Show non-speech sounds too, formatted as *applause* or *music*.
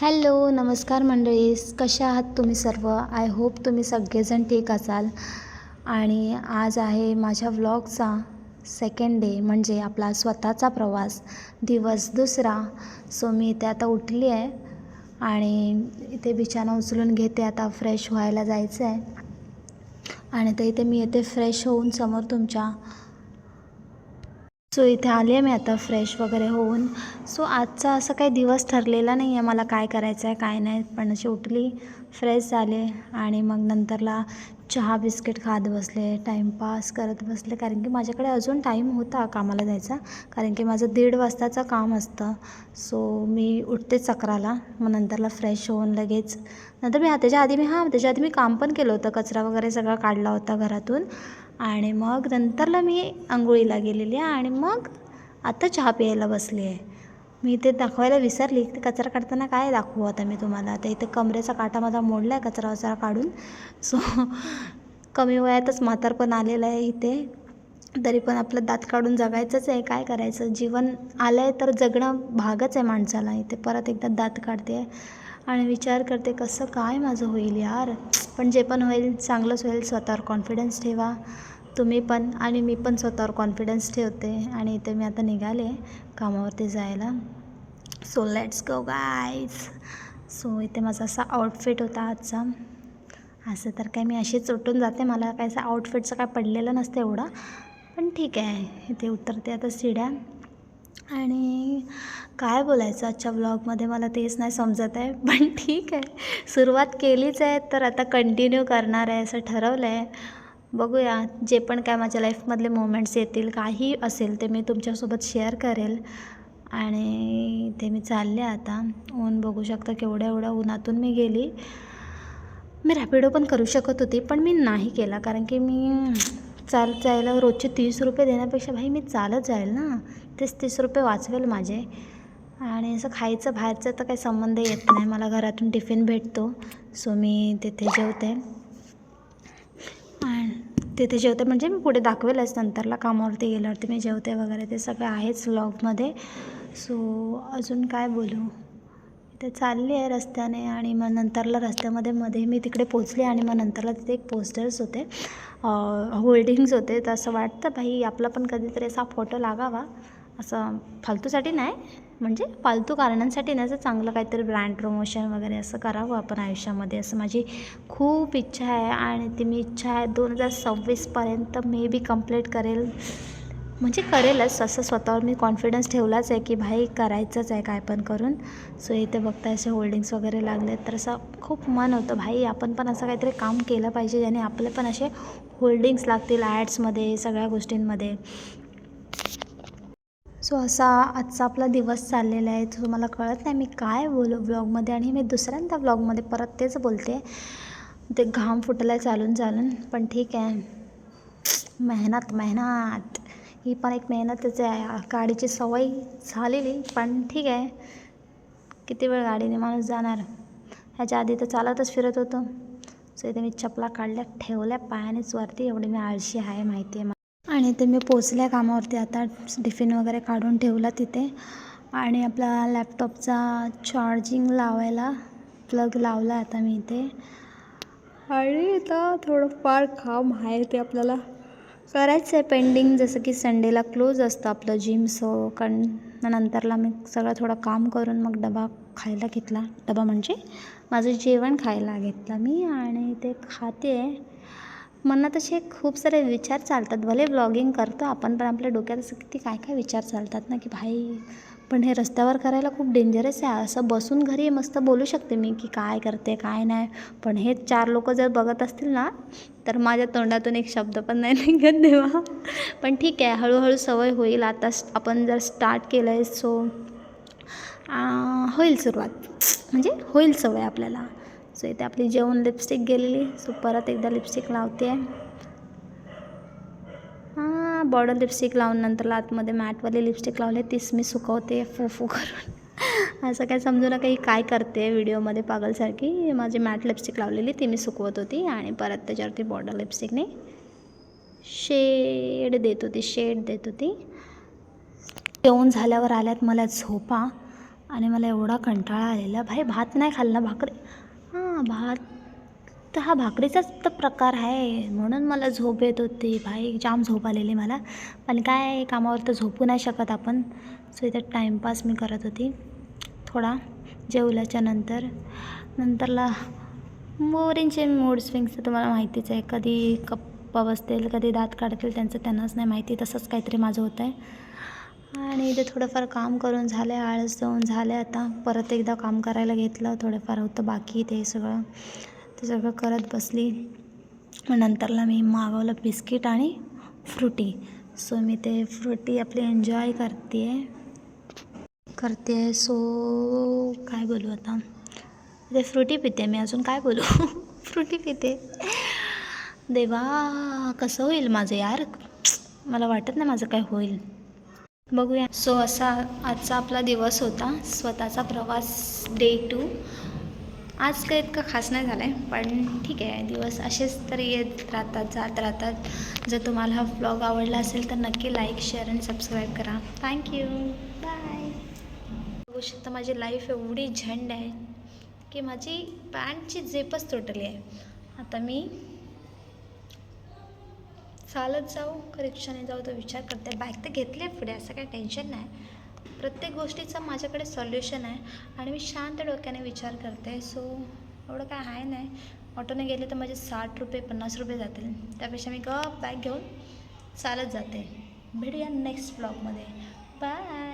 Hello नमस्कार मंडळी. कशा आहात तुम्ही सर्व? आय होप तुम्ही सगळेजण ठीक असाल. आणि आज आहे माझ्या व्लॉगचा सेकंड डे म्हणजे आपला स्वतःचा प्रवास. दिवस दुसरा. सो मी इथे आता उठली आहे. आणि इथे बिछाना उचलून घेते. आता फ्रेश व्हायला जायचं आहे आणि तर इथे मी येते फ्रेश होऊन समोर तुमच्या सो इथे आली आहे मी आता फ्रेश वगैरे होऊन. सो आजचा असं काही दिवस ठरलेला नाही आहे मला काय करायचं आहे काय नाही. पण अशी उठली फ्रेश झाले आणि मग नंतरला चहा बिस्किट खात बसले टाईमपास करत बसले. कारण की माझ्याकडे अजून टाईम होता कामाला जायचा. कारण की माझं दीड वाजताचं काम असतं. सो मी उठते चक्राला. मग नंतरला फ्रेश होऊन लगेच नंतर मी हा त्याच्या आधी मी हां त्याच्या आधी मी काम पण केलं होतं. कचरा वगैरे सगळा काढला होता घरातून. आणि मग नंतरला मी आंघोळीला गेलेली आहे आणि मग आता चहा प्यायला बसली आहे. मी ते दाखवायला विसरली ते कचरा काढताना काय दाखवू आता मी तुम्हाला? तर इथे कमरेचा काटा माझा मोडला आहे कचरा वचरा काढून. सो कमी वयातच म्हातार पण आलेलं आहे इथे. तरी पण आपलं दात काढून जगायचंच आहे काय करायचं? जीवन आलं आहे तर जगणं भागच आहे माणसाला. इथे परत एकदा दात काढते. आहे आणि विचार करते कसं काय माझं होईल यार? पण जे पण होईल चांगलंच होईल. स्वतःवर कॉन्फिडन्स ठेवा. तुम्ही पण आणि मी पण स्वतःवर कॉन्फिडन्स ठेवते. आणि इथे मी आता निघाले कामावरती जायला. So let's go guys so इथे माझा असा आउटफिट होता आजचा. असं तर काय मी अशीच उठून जाते. मला काय असं आउटफिटचं काय पडलेलं नसतं एवढं. पण ठीक आहे. इथे उतरते आता सिड्या. आणि काय बोलायचं आजच्या ब्लॉगमध्ये मला तेच नाही समजत आहे *laughs* पण ठीक आहे. सुरुवात केलीच आहे तर आता कंटिन्यू करणार आहे असं ठरवलं आहे बघूया जे पण काय माझ्या लाईफमधले मोमेंट्स येतील काही असेल ते मी तुमच्यासोबत शेअर करेल. आणि ते मी चालले आता. ऊन बघू शकता केवढ्या एवढ्या उन्हातून मी गेली. मी रॅपिडो पण करू शकत होती पण मी नाही केला कारण की मी चालत जायला रोजचे तीस रुपये देण्यापेक्षा भाई मी चालत जाईल ना. तेच तीस रुपये वाचवेल माझे. आणि असं खायचं बाहेरचं तर काही संबंध येत नाही. मला घरातून टिफिन भेटतो सो मी तिथे जेवते. आणि तिथे जेवते म्हणजे मी पुढे दाखवेलच नंतरला कामावरती गेल्यावरती मी जेवते वगैरे. ते सगळं आहेच व्लॉगमध्ये सो अजून काय बोलू? ते चालली आहे रस्त्याने आणि मग नंतरला रस्त्यामध्ये मध्ये मी तिकडे पोचले आणि मग नंतरला तिथे एक पोस्टर्स होते. होल्डिंग्स होते. तर असं वाटतं भाई आपला पण कधीतरी असा फोटो लागावा. असं फालतूसाठी नाही. म्हणजे फालतू कारणांसाठी नाही. असं चांगलं काहीतरी ब्रँड प्रमोशन वगैरे असं करावं आपण आयुष्यामध्ये. असं माझी खूप इच्छा आहे आणि ती मी इच्छा आहे दोन हजार सव्वीसपर्यंत मे बी कंप्लीट करेल. म्हणजे करेलच. असं स्वतःवर मी कॉन्फिडन्स ठेवलाच आहे की भाई करायचंच आहे काय पण करून. सो इथे बघता असे होल्डिंग्स वगैरे लागले तर असं खूप मन होतं भाई आपण पण असं काहीतरी काम केलं पाहिजे ज्याने आपले पण असे होल्डिंग्स लागतील ॲड्समध्ये सगळ्या गोष्टींमध्ये. सो असा आजचा आपला दिवस चाललेला आहे. सो मला कळत नाही मी काय बोलू ब्लॉगमध्ये आणि मी दुसऱ्यांदा ब्लॉगमध्ये परत तेच बोलते. ते घाम फुटलं आहे चालून चालून पण ठीक आहे. मेहनत मेहनत. ही पण एक मेहनतच आहे. गाडीची सवय झालेली पण ठीक आहे. किती वेळ गाडीने माणूस जाणार? ह्याच्या आधी तर चालतच फिरत होतो. सो इथे मी चपला काढल्या ठेवल्या पायानेच वरती. एवढी मी आळशी आहे माहिती आहे आणि ते मी पोचल्या कामावरती. आता टिफिन वगैरे काढून ठेवला तिथे. आणि आपला लॅपटॉपचा चार्जिंग लावायला प्लग लावला आता मी इथे. आणि आता थोडंफार काम आहे ते आपल्याला. करायचं आहे पेंडिंग जसं की संडेला क्लोज असतं आपलं जिम सो कारण नंतरला मी सगळं थोडं काम करून मग डबा खायला घेतला. डबा म्हणजे माझं जेवण खायला घेतलं मी आणि ते खाते. मनात असे खूप सारे विचार चालतात. भले ब्लॉगिंग करतो आपण पण आपल्या डोक्यात असं किती काय काय विचार चालतात ना की भाई पण हे रस्त्यावर करायला खूप डेंजरस आहे. असं बसून घरी मस्त बोलू शकते मी की काय करते काय नाही. पण हे चार लोक जर बघत असतील ना तर माझ्या तोंडातून एक शब्द पण नाही निघत देवा पण ठीक आहे हळूहळू सवय होईल. आता आपण जर स्टार्ट केलं आहे सो होईल सुरुवात. म्हणजे होईल सवय आपल्याला. सो इथे आपली जेवण लिपस्टिक गेलेली. सो परत एकदा लिपस्टिक लावते आहे हां बॉर्डर लिपस्टिक लावून नंतर आतमध्ये मॅटवाली लिपस्टिक लावले तीच मी सुकवते फू फू करून. असं काय समजू नका ही काय करते व्हिडिओमध्ये पागलसारखी. माझी मॅट लिपस्टिक लावलेली ती मी सुकवत होती आणि परत त्याच्यावरती बॉर्डर लिपस्टिकने शेड देत होती शेड देत होती. जेवण झाल्यावर आल्यात मला झोपा आणि मला एवढा कंटाळा आलेला भाई भात नाही खाल्ला भाकरी? हां भात तर हा भाकरीचाच तर प्रकार आहे. म्हणून मला झोप येत होती. भाई जाम झोप आलेली मला. पण काय कामावर तर झोपू नाही शकत आपण. सो इथे टाईमपास मी करत होती. थोडा जेवल्याच्या नंतर. नंतरला मोरींचे मूड स्विंग्स तर तुम्हाला माहितीच आहे. कधी कप्पा बसतील कधी दात काढतील त्यांचं त्यांनाच नाही माहिती. तसंच काहीतरी माझं होतं आहे आणि इथे थोडंफार काम करून झालं आहे आळस जाऊन झालं आहे आता. परत एकदा काम करायला घेतलं. थोडंफार होतं बाकी ते सगळं. ते सगळं करत बसली. मग नंतरला मी मागवलं बिस्किट आणि फ्रुटी. सो मी ते फ्रुटी आपली एन्जॉय करते आहे करते आहे सो काय बोलू आता? ते फ्रुटी पिते मी अजून काय बोलू? *laughs* फ्रुटी पिते. देवा कसं होईल माझं यार? मला वाटत नाही माझं काय होईल. बघूया. सो असा आजचा आपला दिवस होता. स्वतःचा प्रवास डे टू आज काय इतकं खास नाही झालं आहे पण ठीक आहे दिवस असेच तर येत राहतात जात राहतात. जर तुम्हाला हा ब्लॉग आवडला असेल तर नक्की लाईक शेअर आणि सबस्क्राईब करा. थँक्यू बाय बघू शकता माझी लाईफ एवढी झंड आहे की माझी पॅन्टची झेपच तुटली आहे. आता मी चालत जाऊ का रिक्षाने जाऊ तो विचार करते. बॅग तर घेतले पुढे असं काही टेन्शन नाही. प्रत्येक गोष्टीचं माझ्याकडे सॉल्युशन आहे आणि मी शांत डोक्याने विचार करते. सो एवढं काय आहे नाही. ऑटोने गेले तर माझे साठ रुपये पन्नास रुपये जातील. त्यापेक्षा मी गप बॅग घेऊन चालत जाते. भेटूया नेक्स्ट ब्लॉगमध्ये बाय